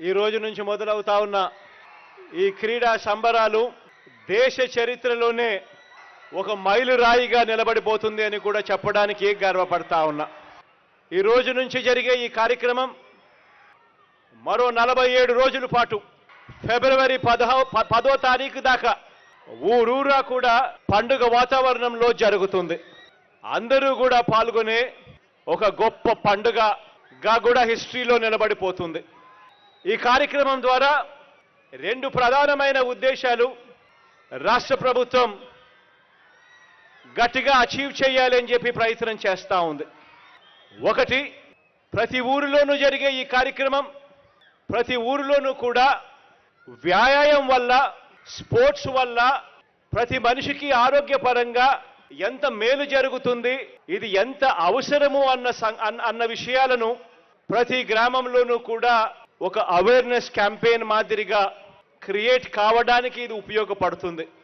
ఈ రోజు నుంచి మొదలవుతా ఉన్న ఈ క్రీడా సంబరాలు దేశ చరిత్రలోనే ఒక మైలురాయిగా నిలబడిపోతుంది అని కూడా చెప్పడానికి గర్వపడతా ఉన్నా. ఈ రోజు నుంచి జరిగే ఈ కార్యక్రమం మరో నలభై ఏడు రోజుల పాటు ఫిబ్రవరి పదహో ప- పదో తారీఖు దాకా ఊరూరా కూడా పండుగ వాతావరణంలో జరుగుతుంది. అందరూ కూడా పాల్గొనే ఒక గొప్ప పండుగగా కూడా హిస్టరీలో నిలబడిపోతుంది. ఈ కార్యక్రమం ద్వారా రెండు ప్రధానమైన ఉద్దేశాలు రాష్ట్ర ప్రభుత్వం గట్టిగా అచీవ్ చేయాలి అని చెప్పి ప్రయత్నం చేస్తూ ఉంది. ఒకటి ప్రతి ఊరిలోనూ జరిగే ఈ కార్యక్రమం ప్రతి ఊరిలోనూ కూడా వ్యాయామం వల్ల స్పోర్ట్స్ వల్ల ప్రతి మనిషికి ఆరోగ్యపరంగా ఎంత మేలు జరుగుతుంది ఇది ఎంత అవసరము అన్న సం- అన్న- అన్న విషయాలను ప్రతి గ్రామంలోనూ కూడా ఒక అవేర్నెస్ క్యాంపెయిన్ మాదిరిగా క్రియేట్ కావడానికి ఇది ఉపయోగపడుతుంది.